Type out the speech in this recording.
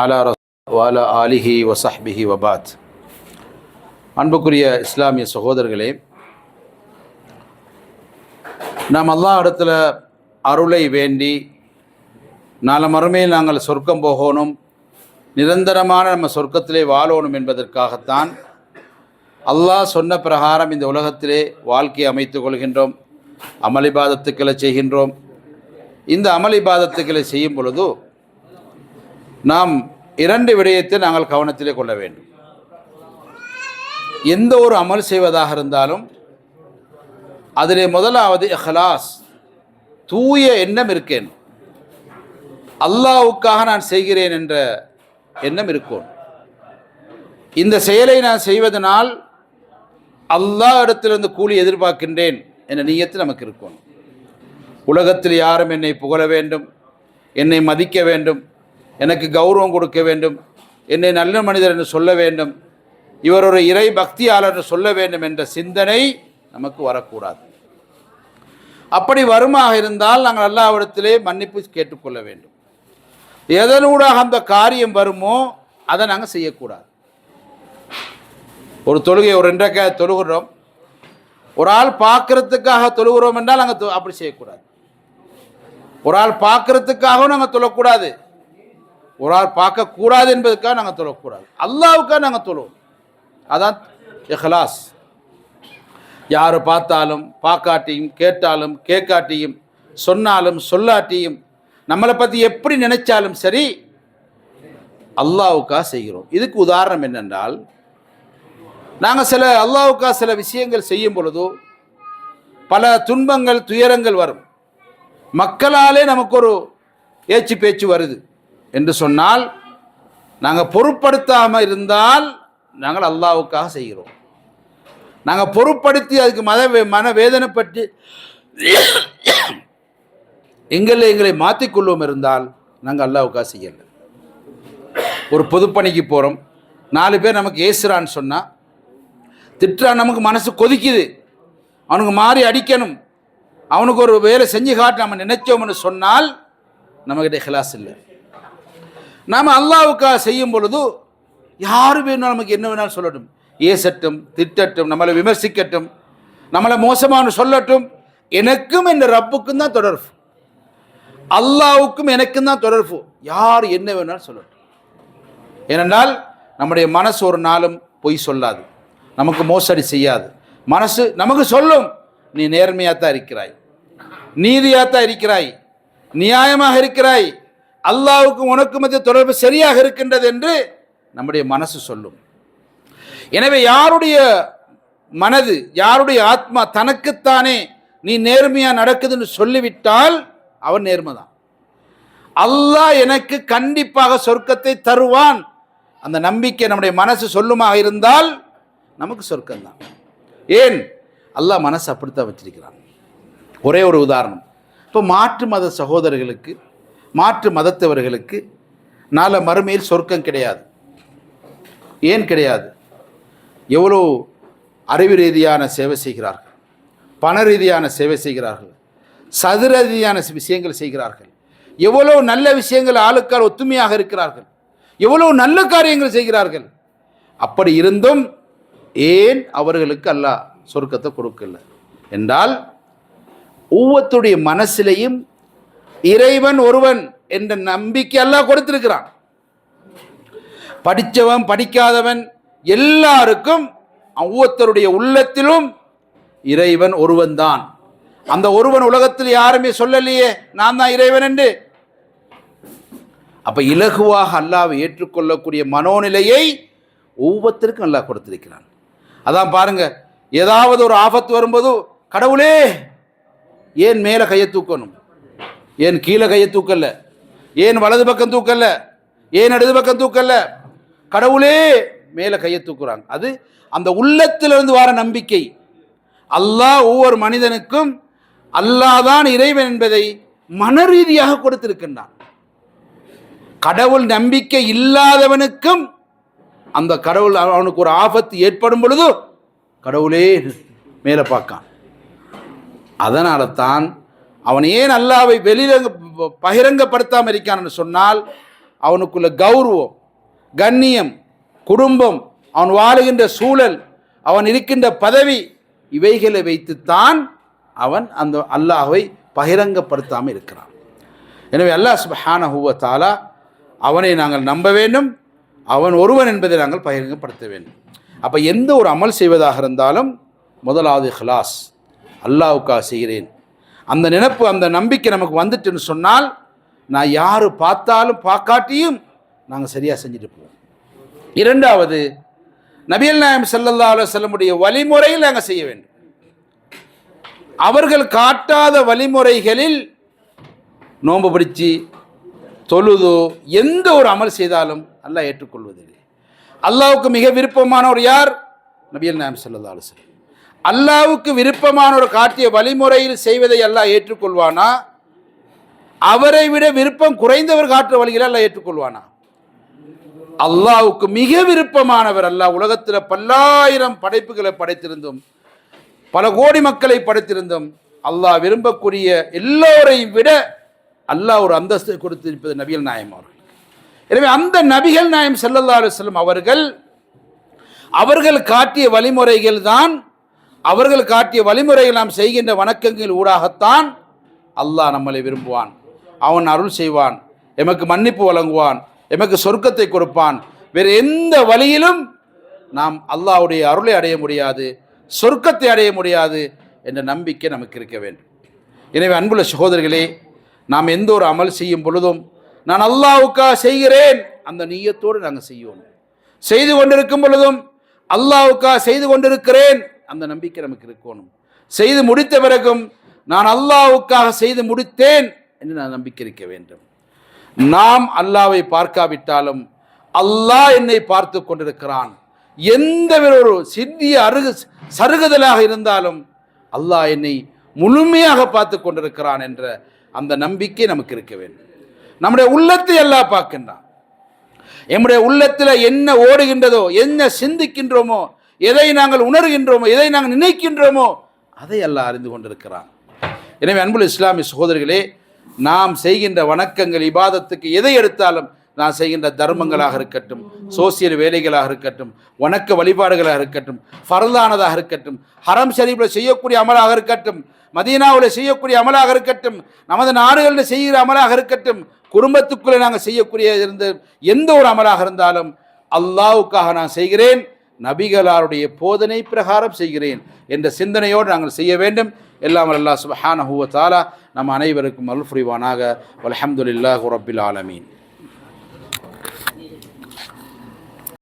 அலா வாலா ஆலிஹி வசஹ்பிஹி வபாத். அன்புக்குரிய இஸ்லாமிய சகோதரர்களே நாம் அல்லாஹ் இடத்துல அருளை வேண்டி நாலு மறுமையில் நாங்கள் சொர்க்கம் போகணும் நிரந்தரமான நம்ம சொர்க்கத்திலே வாழணும் என்பதற்காகத்தான் அல்லாஹ் சொன்ன பிரகாரம் இந்த உலகத்திலே வாழ்க்கையை அமைத்துக் கொள்கின்றோம் அமளிபாதத்துக்களை செய்கின்றோம். இந்த அமளிபாதத்துக்களை செய்யும் பொழுது நாம் இரண்டு விடயத்தை நாங்கள் கவனத்திலே கொள்ள வேண்டும். எந்த ஒரு அமல் செய்வதாக இருந்தாலும் அதிலே முதலாவது இஹ்லாஸ் தூய எண்ணம் இருக்கேன். அல்லாவுக்காக நான் செய்கிறேன் என்ற எண்ணம் இருக்கும். இந்த செயலை நான் செய்வதனால் அல்லாஹ் இடத்திலிருந்து கூலி எதிர்பார்க்கின்றேன் என்ற நீயத்து நமக்கு இருக்கும். உலகத்தில் யாரும் என்னை புகழ வேண்டும் என்னை மதிக்க வேண்டும் எனக்கு கௌரவம் கொடுக்க வேண்டும். என்னை நல்ல மனிதர் என்று சொல்ல வேண்டும். இவர் ஒரு இறை பக்தியாளர் என்று சொல்ல வேண்டும் என்ற சிந்தனை நமக்கு வரக்கூடாது. அப்படி வருமாக இருந்தால் நாங்கள் அல்லாவிடத்திலே மன்னிப்பு கேட்டுக்கொள்ள வேண்டும். எதனூடாக அந்த காரியம் வருமோ அதை நாங்கள் செய்யக்கூடாது. ஒரு தொழுகை ஒரு ரெண்டக்க தொழுகிறோம். ஒரு ஆள் பார்க்கறதுக்காக தொழுகிறோம் என்றால் நாங்கள் அப்படி செய்யக்கூடாது. ஒரு ஆள் பார்க்கறதுக்காகவும் நாங்கள் தொழக்கூடாது. ஒரு ஆள் பார்க்கக்கூடாது என்பதுக்காக நாங்கள் தொழக்கூடாது அல்லாவுக்காக நாங்கள் தொழுவோம். அதான் இஹ்லாஸ். யார் பார்த்தாலும் பார்க்காட்டியும் கேட்டாலும் கேட்காட்டியும் சொன்னாலும் சொல்லாட்டியும் நம்மளை பற்றி எப்படி நினைச்சாலும் சரி அல்லாவுக்காக செய்கிறோம். இதுக்கு உதாரணம் என்னென்றால் நாங்கள் சில அல்லாவுக்காக சில விஷயங்கள் செய்யும் பொழுதோ பல துன்பங்கள் துயரங்கள் வரும். மக்களாலே நமக்கு ஒரு ஏச்சு பேச்சு வருது. என்று சொன்னால் நாங்கள் பொருட்படுத்தாமல் இருந்தால் நாங்கள் அல்லாவுக்காக செய்கிறோம். நாங்கள் பொருட்படுத்தி அதுக்கு மத மன வேதனைப்பட்டு எங்களை எங்களை மாற்றிக்கொள்வோம் இருந்தால் நாங்கள் அல்லாவுக்காக செய்யலை. ஒரு பொதுப்பணிக்கு போகிறோம் நாலு பேர் நமக்கு ஏசுறான்னு சொன்னால் திட்டுறான் நமக்கு மனசு கொதிக்குது. அவனுக்கு மாறி அடிக்கணும். அவனுக்கு ஒரு வேலை செஞ்சு காட்டு நம்ம நினைச்சோம்னு சொன்னால் நம்மக்கிட்ட ஹிலாஸ் இல்லை. நாம் அல்லாவுக்காக செய்யும் பொழுது யார் வேணும் நமக்கு என்ன வேணாலும் சொல்லட்டும். ஏசட்டும் திட்டட்டும் நம்மளை விமர்சிக்கட்டும் நம்மளை மோசமான சொல்லட்டும் எனக்கும் இந்த ரப்புக்கும் தான் தொடர்பு. அல்லாவுக்கும் எனக்கும் தான் தொடர்பு. யார் என்ன வேணாலும் சொல்லட்டும். ஏனென்றால் நம்முடைய மனசு ஒரு நாளும் பொய் சொல்லாது. நமக்கு மோசடி செய்யாது. மனசு நமக்கு சொல்லும் நீ நேர்மையாக தான் இருக்கிறாய். நீதியாக தான் இருக்கிறாய். நியாயமாக இருக்கிறாய். அல்லாவுக்கும் உனக்கும் மத்திய தொடர்பு சரியாக இருக்கின்றது என்று நம்முடைய மனசு சொல்லும். எனவே யாருடைய மனது யாருடைய ஆத்மா தனக்குத்தானே நீ நேர்மையாக நடக்குதுன்னு சொல்லிவிட்டால் அவன் நேர்மைதான். அல்லாஹ் எனக்கு கண்டிப்பாக சொர்க்கத்தை தருவான். அந்த நம்பிக்கை நம்முடைய மனசு சொல்லுமாக இருந்தால் நமக்கு சொர்க்கம்தான். ஏன்? அல்லாஹ் மனசு அப்படித்தான் வச்சிருக்கிறான். ஒரே ஒரு உதாரணம். இப்போ மாற்று மத சகோதரர்களுக்கு மாற்று மதத்தவர்களுக்கு நால மறுமையில் சொர்க்கம் கிடையாது. ஏன் கிடையாது? எவ்வளோ அறிவு ரீதியான சேவை செய்கிறார்கள்? பண ரீதியான சேவை செய்கிறார்கள்? சதுர ரீதியான விஷயங்கள் செய்கிறார்கள்? எவ்வளோ நல்ல விஷயங்கள் ஆளுக்கால் ஒத்துமையாக இருக்கிறார்கள்? எவ்வளோ நல்ல காரியங்கள் செய்கிறார்கள்? அப்படி இருந்தும் ஏன் அவர்களுக்கு அல்லாஹ் சொர்க்கத்தை கொடுக்கல? என்றால் ஒவ்வொருத்தருடைய மனசிலையும் இறைவன் ஒருவன் என்ற நம்பிக்கை எல்லாம் கொடுத்திருக்கிறான். படித்தவன் படிக்காதவன் எல்லாருக்கும் ஒவ்வொருத்தருடைய உள்ளத்திலும் இறைவன் ஒருவன் தான் அந்த ஒருவன் உலகத்தில் யாருமே சொல்லலையே நான் தான் இறைவன் என்று. அப்ப இலகுவாக அல்லாவை ஏற்றுக்கொள்ளக்கூடிய மனோநிலையை ஒவ்வொருத்தருக்கும் அல்லாஹ் கொடுத்திருக்கிறான். அதான் பாருங்க ஏதாவது ஒரு ஆபத்து வரும்போது கடவுளே ஏன் மேலே கையை தூக்கணும்? ஏன் கீழே கையை தூக்கல? ஏன் வலது பக்கம் தூக்கல? ஏன் இடது பக்கம் தூக்கல? கடவுளே மேலே கையை தூக்குறாங்க. அது அந்த உள்ளத்திலிருந்து வர நம்பிக்கை. அல்லாஹ் ஒவ்வொரு மனிதனுக்கும் அல்லாதான் இறைவன் என்பதை மன ரீதியாக கொடுத்திருக்கின்றான். கடவுள் நம்பிக்கை இல்லாதவனுக்கும் அந்த கடவுள் அவனுக்கு ஒரு ஆபத்து ஏற்படும் பொழுது கடவுளே மேலே பார்க்கான். அதனால தான் அவன் ஏன் அல்லாவை வெளியில பகிரங்கப்படுத்தாமல் இருக்கான்னு சொன்னால் அவனுக்குள்ள கௌரவம் கண்ணியம் குடும்பம் அவன் வாழுகின்ற சூழல் அவன் இருக்கின்ற பதவி இவைகளை வைத்துத்தான் அவன் அந்த அல்லாஹை பகிரங்கப்படுத்தாமல் இருக்கிறான். எனவே அல்லாஹ் சுபஹான ஹூவ தாலா அவனை நாங்கள் நம்ப வேண்டும். அவன் ஒருவன் என்பதை நாங்கள் பகிரங்கப்படுத்த வேண்டும். அப்போ எந்த ஒரு அமல் செய்வதாக இருந்தாலும் முதலாவது ஹலாஸ் அல்லாவுக்காக செய்கிறேன். அந்த நினைப்பு அந்த நம்பிக்கை நமக்கு வந்துட்டுன்னு சொன்னால் நான் யார் பார்த்தாலும் பார்க்காட்டியும் நாங்கள் சரியாக செஞ்சுட்டு போவோம். இரண்டாவது நபியல் நாயம் ஸல்லல்லாஹு செல்லமுடைய வழிமுறையில் நாங்கள் செய்ய வேண்டும். அவர்கள் காட்டாத வழிமுறைகளில் நோன்பு பிடிச்சி தொழுதோ எந்த ஒரு அமல் செய்தாலும் அல்லாஹ் ஏற்றுக்கொள்வதில்லை. அல்லாவுக்கு மிக விருப்பமானவர் யார்? நபியல் நாயம் ஸல்லல்லாஹு செல்லம் அல்லாவுக்கு விருப்பமான ஒரு காட்டிய வழிமுறையில் செய்வதை அல்லாஹ் ஏற்றுக்கொள்வானா? அவரை விட விருப்பம் குறைந்தவர் காட்டுற வழிகளை அல்லாஹ் ஏற்றுக்கொள்வானா? அல்லாவுக்கு மிக விருப்பமானவர் அல்லாஹ் உலகத்தில் பல்லாயிரம் படைப்புகளை படைத்திருந்தும் பல கோடி மக்களை படைத்திருந்தும் அல்லாஹ் விரும்பக்கூடிய எல்லோரையும் விட அல்லாஹ் ஒரு அந்தஸ்தை கொடுத்திருப்பது நபிகள் நாயம் அவர்கள். எனவே அந்த நபிகள் நாயம் செல்லல்லா செல்லும் அவர்கள் அவர்கள் காட்டிய வழிமுறைகள் தான் அவர்கள் காட்டிய வழிமுறைகள் நாம் செய்கின்ற வணக்கங்கள் ஊடாகத்தான் அல்லாஹ் நம்மளை விரும்புவான். அவன் அருள் செய்வான். எமக்கு மன்னிப்பு வழங்குவான். எமக்கு சொர்க்கத்தை கொடுப்பான். வேறு எந்த வழியிலும் நாம் அல்லாஹுடைய அருளை அடைய முடியாது சொர்க்கத்தை அடைய முடியாது என்ற நம்பிக்கை நமக்கு இருக்க வேண்டும். எனவே அன்புள்ள சகோதரர்களே நாம் எந்த ஒரு அமல் செய்யும் பொழுதும் நான் அல்லாவுக்காக செய்கிறேன் அந்த நீயத்தோடு நாங்கள் செய்வோம். செய்து கொண்டிருக்கும் பொழுதும் அல்லாவுக்காக செய்து கொண்டிருக்கிறேன் அந்த நம்பிக்கை நமக்கு இருக்கணும். செய்து முடித்த பிறகும் நான் அல்லாஹ்வுக்காக செய்து முடித்தேன் என்று நான் நம்பிக்கை இருக்க வேண்டும். நாம் அல்லாவை பார்க்காவிட்டாலும் அல்லாஹ் என்னை பார்த்து கொண்டிருக்கிறான். எந்த ஒரு சிறிய அருகு சருகுதலாக இருந்தாலும் அல்லாஹ் என்னை முழுமையாக பார்த்து கொண்டிருக்கிறான் என்ற அந்த நம்பிக்கை நமக்கு இருக்க வேண்டும். நம்முடைய உள்ளத்தை எல்லாம் பார்க்கின்றான். எம்முடைய உள்ளத்தில் என்ன ஓடுகின்றதோ என்ன சிந்திக்கின்றோமோ எதை நாங்கள் உணர்கின்றோமோ எதை நாங்கள் நினைக்கின்றோமோ அதை எல்லாம் அறிந்து கொண்டிருக்கிறான். எனவே அன்புள்ள இஸ்லாமிய சகோதரிகளே நாம் செய்கின்ற வணக்கங்கள் இபாதத்துக்கு எதை எடுத்தாலும் நான் செய்கின்ற தர்மங்களாக இருக்கட்டும் சோசியல் வேலைகளாக இருக்கட்டும் வணக்க வழிபாடுகளாக இருக்கட்டும் ஃபரதானதாக இருக்கட்டும் ஹரம் ஷரீஃபில் செய்யக்கூடிய அமலாக இருக்கட்டும் மதீனாவில் செய்யக்கூடிய அமலாக இருக்கட்டும் நமது நாடுகளில் செய்கிற அமலாக இருக்கட்டும் குடும்பத்துக்குள்ளே நாங்கள் செய்யக்கூடிய இருந்த எந்த ஒரு அமலாக இருந்தாலும் அல்லாவுக்காக நான் செய்கிறேன். நபிகளாருடைய போதனை பிரகாரம் செய்கிறேன் என்ற சிந்தனையோடு நாங்கள் செய்ய வேண்டும். எல்லாம் அல்லா சுபஹான வ நம் அனைவருக்கும் அருள் புரிவானாக. ரபில் ஆலமீன்.